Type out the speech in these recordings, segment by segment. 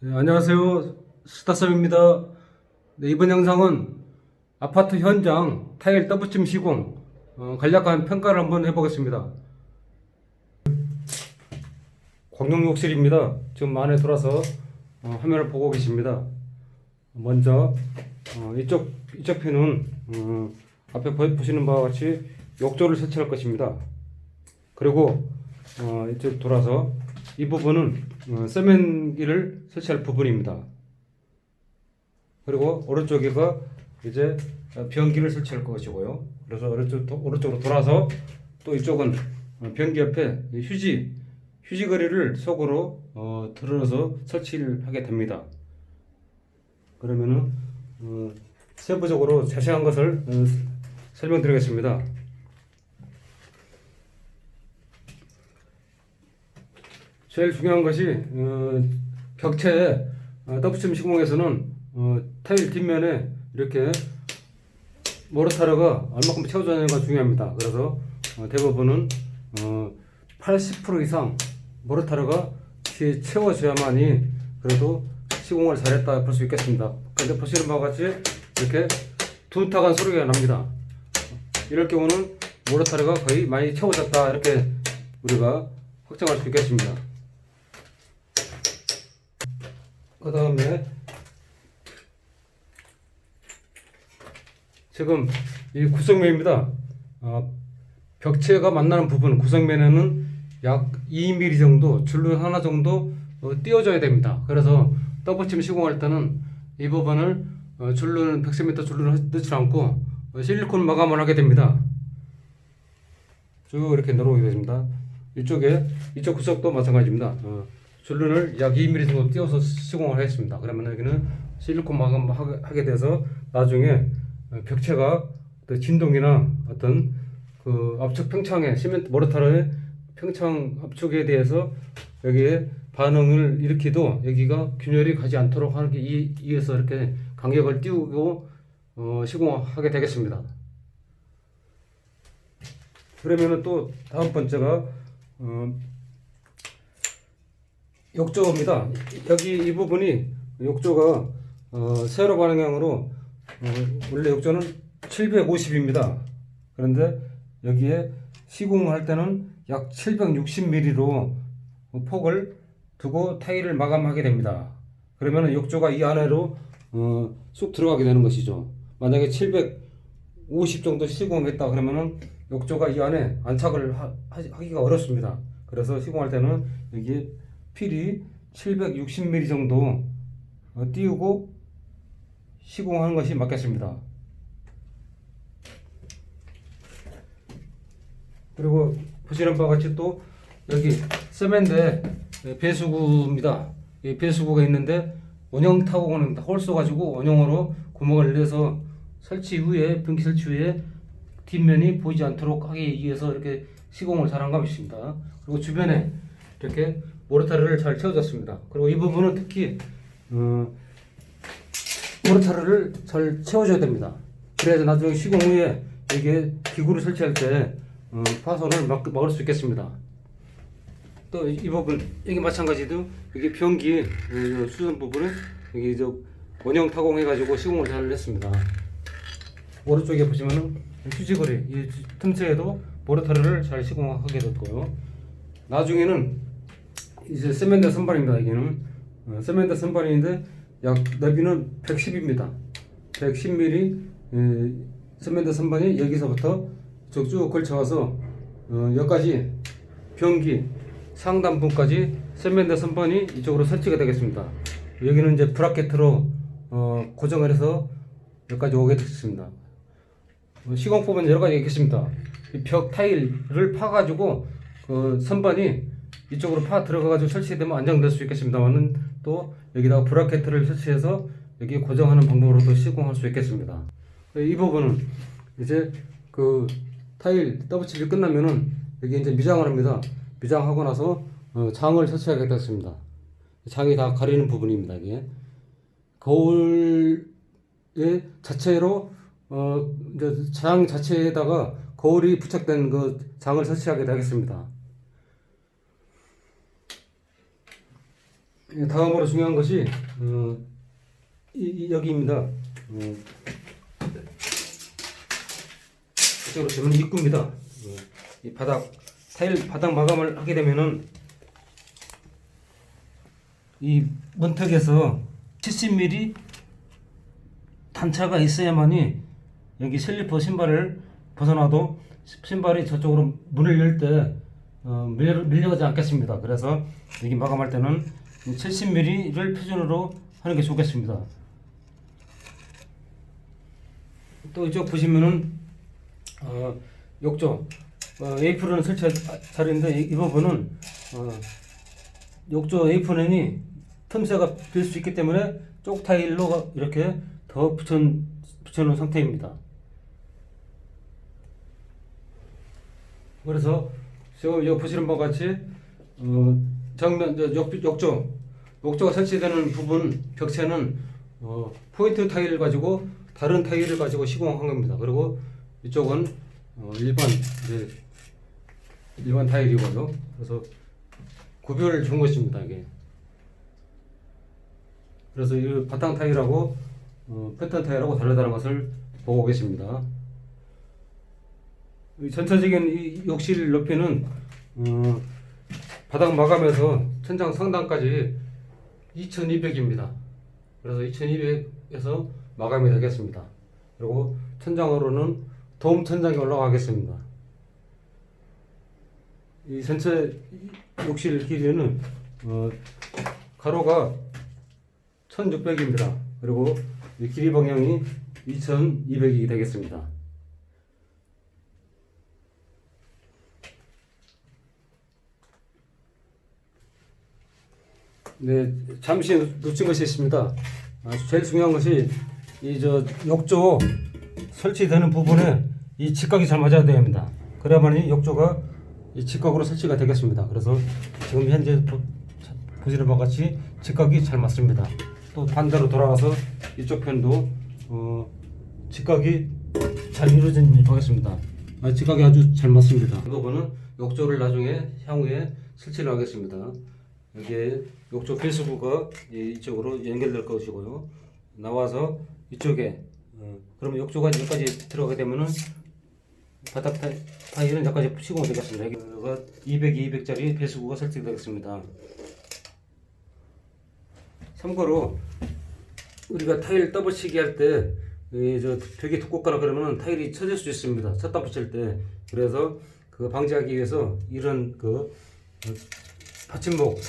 네, 안녕하세요. 스타썸입니다. 네, 이번 영상은 아파트 현장 타일 더블침 시공 어, 간략한 평가를 한번 해보겠습니다. 광용 욕실입니다. 지금 안에 들어와서 어, 화면을 보고 계십니다. 먼저 어, 이쪽 이쪽 편은 어, 앞에 보- 보시는 바와 같이 욕조를 설치할 것입니다. 그리고 어, 이쪽 돌아서 이 부분은 어, 세면기를 설치할 부분입니다. 그리고 오른쪽에가 이제 어, 변기를 설치할 것이고요. 그래서 오른쪽 도- 오른쪽으로 돌아서 또 이쪽은 어, 변기 옆에 이 휴지 휴지 거리를 속으로 어, 들어서 설치를 하게 됩니다. 그러면은 어, 세부적으로 자세한 것을 어, 설명드리겠습니다. 제일 중요한 것이 어, 벽체에 어, 더블침 시공에서는 어, 타일 뒷면에 이렇게 모르타르가 얼마큼 채워져야 하는가 중요합니다. 그래서 어, 대부분은 어, 80% 이상 모르타르가 뒤에 채워져야만이 그래도 시공을 잘했다 볼 수 있겠습니다. 근데 보시는 바와 같이 이렇게 둔탁한 소리가 납니다. 이럴 경우는 모르타르가 거의 많이 채워졌다 이렇게 우리가 확정할 수 있겠습니다. 그 다음에 지금 이 구성면입니다. 어, 벽체가 만나는 부분 구성면에는 약 2mm 정도 줄눈 하나 정도 어, 띄워줘야 됩니다. 그래서 더블침 시공할 때는 이 부분을 어, 줄눈 100cm 줄눈을 넣지 않고 어, 실리콘 마감을 하게 됩니다. 쭉 이렇게 내려오게 됩니다. 이쪽에 이쪽 구석도 마찬가지입니다. 어, 줄눈을 약 2mm 정도 띄워서 시공을 하겠습니다. 그러면 여기는 실리콘 마감 하게- 하게 돼서 나중에 어, 벽체가 어떤 진동이나 어떤 그 압축 평창의 시멘트 모르타르의 평창 압축에 대해서 여기에 반응을 일으키도 여기가 균열이 가지 않도록 하기 위- 위해서 이렇게 간격을 띄우고 어, 시공하게 되겠습니다. 그러면은 또 다음 번째가 어, 욕조입니다. 여기 이 부분이 욕조가 어, 세로 방향으로 어, 원래 욕조는 750입니다. 그런데 여기에 시공을 할 때는 약 760mm로 폭을 두고 타일을 마감하게 됩니다. 그러면 욕조가 이 안으로 어, 쑥 들어가게 되는 것이죠. 만약에 750 정도 시공했다 그러면은 욕조가 이 안에 안착을 하, 하기가 어렵습니다. 그래서 시공할 때는 여기 필이 760mm 정도 어, 띄우고 시공하는 것이 맞겠습니다. 그리고 보시는 바와 같이 또 여기 세면대 배수구입니다. 이 배수구가 있는데 원형 타공은 홀쏘 가지고 원형으로 구멍을 내서 설치 후에 변기 설치 후에 뒷면이 보이지 않도록 하기 위해서 이렇게 시공을 잘한 것입니다. 그리고 주변에 이렇게 모르타르를 잘 채워줬습니다. 그리고 이 부분은 특히 어, 모르타르를 잘 채워줘야 됩니다. 그래야 나중에 시공 후에 이게 기구를 설치할 때 어, 파손을 막, 막을 수 있겠습니다. 또 이 부분 여기 마찬가지도 여기 변기 어, 수전 부분은 여기 저 원형 타공해 가지고 시공을 잘 했습니다. 오른쪽에 보시면은 휴지거리 이 틈새에도 모르타르를 잘 시공하게 됐고요. 나중에는 이제 세면대 선반입니다. 여기는 어, 세면대 선반인데 약 너비는 110입니다. 110mm 에, 세면대 선반이 여기서부터 쭉, 쭉 걸쳐와서 어, 여기까지 변기 상단부까지 세면대 선반이 이쪽으로 설치가 되겠습니다. 여기는 이제 브라켓으로 어, 고정을 해서 여기까지 오게 됐습니다. 어, 시공법은 여러 가지 있겠습니다. 이벽 타일을 파가지고 그 선반이 이쪽으로 파 들어가가지고 설치되면 안정될 수 있겠습니다만은 또 여기다가 브라켓을 설치해서 여기 고정하는 방법으로도 시공할 수 있겠습니다. 이 부분은 이제 그 타일 더블칠이 끝나면은 여기 이제 미장을 합니다. 미장하고 나서 어, 장을 설치하게 됐습니다. 장이 다 가리는 부분입니다. 이게 거울의 자체로 어 장 자체에다가 거울이 부착된 그 장을 설치하게 되겠습니다. 예, 다음으로 중요한 것이 어, 이, 이 여기입니다. 어, 이쪽으로 보면 입구입니다. 어, 이 바닥 타일 바닥 마감을 하게 되면은 이 문턱에서 70mm 단차가 있어야만이 여기 슬리퍼 신발을 벗어나도 신발이 저쪽으로 문을 열때 어, 밀려, 밀려가지 않겠습니다. 그래서 여기 마감할 때는 70mm를 표준으로 하는 게 좋겠습니다. 또 이쪽 보시면은 어, 욕조 어, 에이프런을 설치할 자리인데 이, 이 부분은 어, 욕조 에이프런이 틈새가 빌수 있기 때문에 쪽 타일로 이렇게 더 붙여 붙여놓은 상태입니다. 그래서 지금 여기 보시는 바와 같이 어, 정면 저 욕, 욕조 욕조가 설치되는 부분 벽체는 어, 포인트 타일을 가지고 다른 타일을 가지고 시공한 겁니다. 그리고 이쪽은 어, 일반 이제 일반 타일이고요. 그래서 구별을 준 것입니다. 이게. 그래서 이 바탕 타일하고 어, 패턴 타일하고 다르다는 것을 보고 계십니다. 이 전체적인 이 욕실 높이는 어, 바닥 마감에서 천장 상단까지 2200입니다. 그래서 2200에서 마감이 되겠습니다. 그리고 천장으로는 도움 천장이 올라가겠습니다. 이 전체 욕실 길이는 어, 가로가 1600입니다. 그리고 이 길이 방향이 2200이 되겠습니다. 네, 잠시 놓친 것이 있습니다. 아, 제일 중요한 것이 이 저 욕조 설치되는 부분에 이 직각이 잘 맞아야 됩니다. 그래야만이 욕조가 이 직각으로 설치가 되겠습니다. 그래서 지금 현재 보, 보시는 바와 같이 직각이 잘 맞습니다. 또 반대로 돌아가서 이쪽 편도 어, 직각이 잘 이루어진 보겠습니다. 아, 직각이 아주 잘 맞습니다. 이 부분은 욕조를 나중에 향후에 설치를 하겠습니다. 여기에 욕조 필수구가 이쪽으로 연결될 것이고요. 나와서 이쪽에 어, 그러면 욕조가 여기까지 들어가게 되면은 바닥 타, 타일은 여기까지 시공이 되겠습니다. 여기가 200, 200짜리 배수구가 설치되겠습니다. 참고로 우리가 타일 더블치기 할때저 벽이 두껍거나 그러면 타일이 쳐질 수 있습니다. 쳤다 붙일 때 그래서 그 방지하기 위해서 이런 그 어, 받침목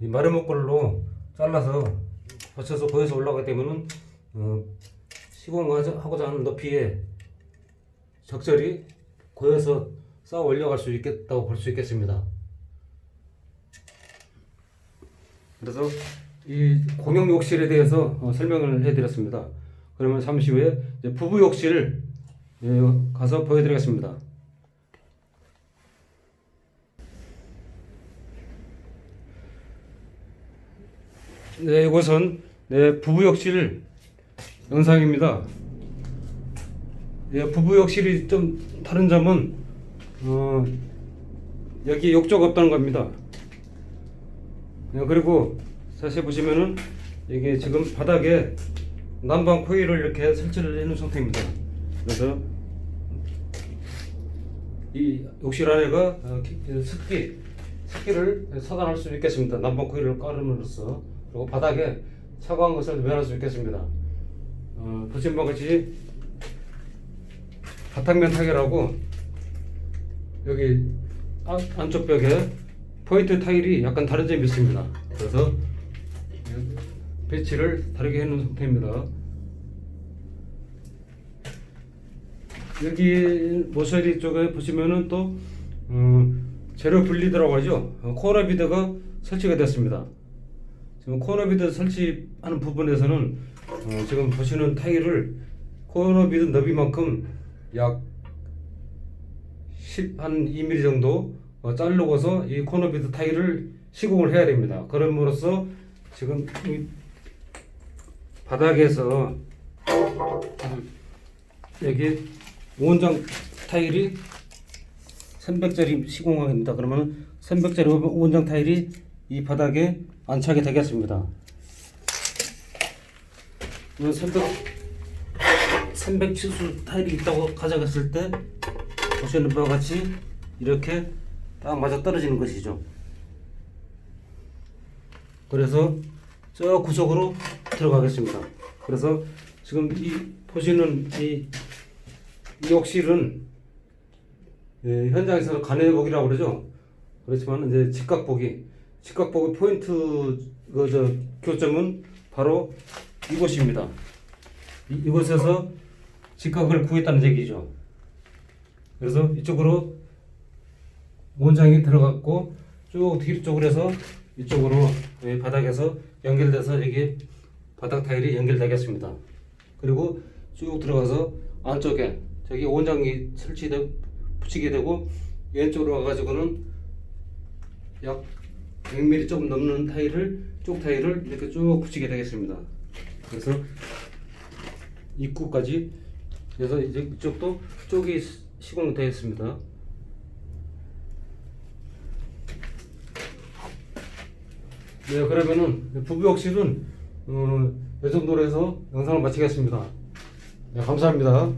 이 마름목걸로 잘라서 받쳐서 거기서 올라가게 되면은 어, 시공하고자 하는 높이에 적절히 고여서 쌓아 올려갈 수 있겠다고 볼 수 있겠습니다. 그래서 이 공용 욕실에 대해서 어, 설명을 해드렸습니다. 그러면 잠시 후에 부부 욕실 예, 가서 보여드리겠습니다. 네, 이곳은 네, 부부 욕실 영상입니다. 예, 부부 욕실이 좀 다른 점은 어, 여기 욕조가 없다는 겁니다. 예, 그리고 자세히 보시면은 이게 지금 바닥에 난방 코일을 이렇게 설치를 해놓은 상태입니다. 그래서 이 욕실 안에가 어, 기- 그 습기 습기를 차단할 수 있겠습니다. 난방 코일을 깔음으로써 그리고 바닥에 차가운 것을 면할 수 있겠습니다. 어, 보신 바와 같이 바탕면 타일하고 여기 안, 안쪽 벽에 포인트 타일이 약간 다른 점이 있습니다. 그래서 배치를 다르게 해놓은 상태입니다. 여기 모서리 쪽에 보시면은 또 음, 재료 하죠. 어, 코너 비드가 설치가 됐습니다. 지금 코너 비드 설치하는 부분에서는 어, 지금 보시는 타일을 코너 비드 너비만큼 약 10, 한 2mm 정도 어, 자르고서 이 코너 비드 타일을 시공을 해야 됩니다. 그럼으로써 지금 이 바닥에서 여기 원장 타일이 300짜리 시공합니다. 그러면 300짜리 원장 타일이 이 바닥에 안착이 되겠습니다. 이 300, 370 타일이 있다고 가져갔을 때 보시는 바와 같이 이렇게 딱 맞아 떨어지는 것이죠. 그래서 저 구석으로 들어가겠습니다. 그래서 지금 이 보시는 이, 이 욕실은 예, 현장에서 간해복이라고 그러죠. 그렇지만 이제 직각보기, 직각보기 포인트 그저 교점은 바로 이곳입니다. 이, 이곳에서 직각을 구했다는 얘기죠. 그래서 이쪽으로 원장이 들어갔고 쭉 뒤쪽으로 해서 이쪽으로 이 바닥에서 연결돼서 여기 바닥 타일이 연결되겠습니다. 그리고 쭉 들어가서 안쪽에 저기 원장이 설치돼 붙이게 되고 왼쪽으로 와가지고는 약 100mm 좀 넘는 타일을 쪽 타일을 이렇게 쭉 붙이게 되겠습니다. 그래서 입구까지 그래서 이제 이쪽도 쪽이 시공되었습니다. 네, 그러면은 부부 욕실은 어, 이 정도로 해서 영상을 마치겠습니다. 네, 감사합니다.